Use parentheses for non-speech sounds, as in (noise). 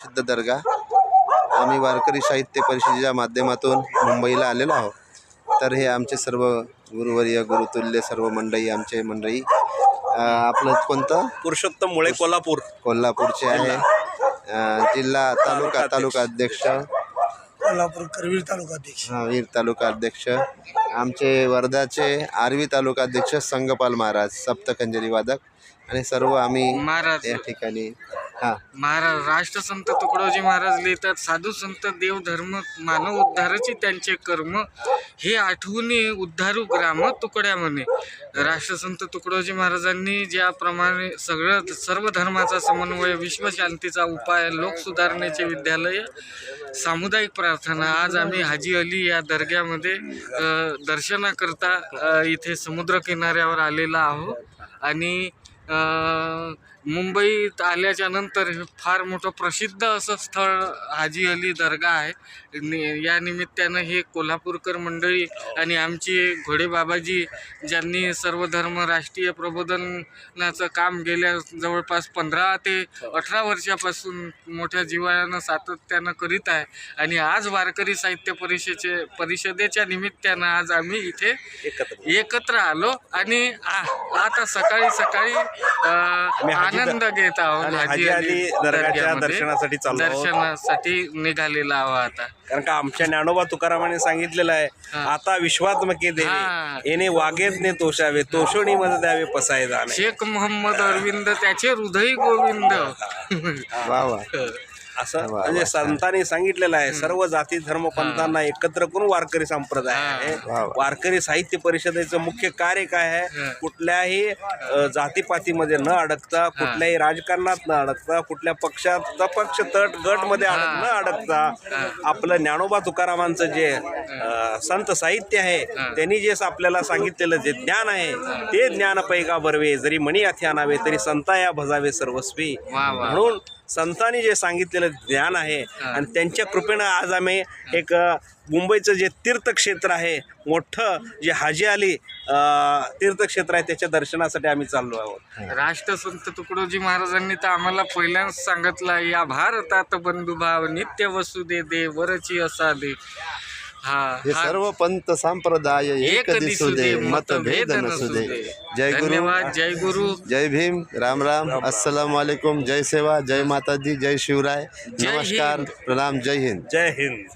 सिद्ध दर्गा. आम्ही वारकरी साहित्य परिषदेच्या माध्यमातून मुंबईला आलेलो आहोत. तर हे आमचे सर्व गुरुवर्य गुरुतुल्य सर्व मंडळी आमचे मंडळी आपलं कोणतं? पुरुषोत्तम मुळे कोल्हापूर. कोल्हापूरचे आहे. जिल्हा तालुका तालुका अध्यक्ष. कोल्हापूर करवीर तालुका अध्यक्ष. हा, वीर तालुका अध्यक्ष. आमचे वर्धाचे आर्वी तालुका अध्यक्ष संगपाल महाराज सप्तखंजरी वादक. आणि सर्व आम्ही या ठिकाणी हा. महाराज राष्ट्रसंत तुकडोजी महाराज लिहितात साधू संत देव धर्म मानव उद्धाराची त्यांचे कर्म हे आठवणी उद्धारू ग्राम तुकड्या म्हणे. राष्ट्रसंत तुकडोजी महाराजांनी ज्याप्रमाणे सगळं सर्व धर्माचा समन्वय विश्वशांतीचा उपाय लोक सुधारणेचे विद्यालय सामुदायिक प्रार्थना आज आम्ही हाजी अली या दर्ग्यामध्ये दर्शनाकरता इथे समुद्र किनाऱ्यावर आलेला आहोत आणि मुंबईत आल्याच्यानंतर हे फार मोठं प्रसिद्ध असं स्थळ हाजी अली दर्गा आहे. नि- या निमित्तानं हे कोल्हापूरकर मंडळी आणि आमची घोडे बाबाजी ज्यांनी सर्व धर्म राष्ट्रीय प्रबोधनाचं काम गेल्या जवळपास पंधरा ते अठरा वर्षापासून मोठ्या जिवाळ्यानं सातत्यानं करीत आहे. आणि आज वारकरी साहित्य परिषदेचे परिषदेच्या निमित्तानं आज आम्ही इथे एकत्र आलो. आणि आ- आता सकाळी सकाळी आनंद घेत आहोत आणि हाजी अली दर्गाच्या दर्ग्यामध्ये. दर्शनासाठी चाललो आहोत. दर्शनासाठी निघालेला आहोत आता. कारण का आमच्या ज्ञानोबा तुकारामाने सांगितलेलं आहे. आता विश्वात्मके हा. देवे येणे वागेत ने तोषावे तोषणी मध्ये द्यावे पसाय जाणे. शेख मोहम्मद अरविंद त्याचे हृदय गोविंद. (laughs) वा वा. असं म्हणजे. संतांनी सांगितलेलं आहे सर्व जाती धर्म पंथांना एकत्र करून वारकरी संप्रदाय आहे. वारकरी साहित्य परिषदेचं मुख्य कार्य काय आहे? हा. कुठल्याही जातीपातीमध्ये न अडकता कुठल्याही राजकारणात न अडकता कुठल्या पक्षात पक्ष तट गटमध्ये न अडकता आपलं ज्ञानोबा तुकारामांचं जे संत साहित्य आहे त्यांनी जे आपल्याला सांगितलेलं जे ज्ञान आहे ते ज्ञान पैगा बरवे जरी मणी अथी आणावे तरी संताया भजावे सर्वस्वी. म्हणून संतांनी जे सांगितलेलं ज्ञान आहे आणि त्यांच्या कृपेनं आज आम्ही एक मुंबईचं जे तीर्थक्षेत्र आहे मोठं जे हाजी अली तीर्थक्षेत्र आहे त्याच्या दर्शनासाठी आम्ही चाललो आहोत. राष्ट्रसंत तुकडोजी महाराजांनी तर आम्हाला पहिल्यांदाच सांगितलं या भारतात बंधुभाव नित्य वसुदे दे वरची असा दे हा सर्व पंत संप्रदाय एक दिसू दे मतभेद नसू दे जय गुरु. धन्यवाद जय गुरु. जय भीम राम राम. अस्सलाम वालेकुम जय सेवा जय माताजी जय शिवराय. नमस्कार. प्रणाम. जय हिंद. जय हिंद.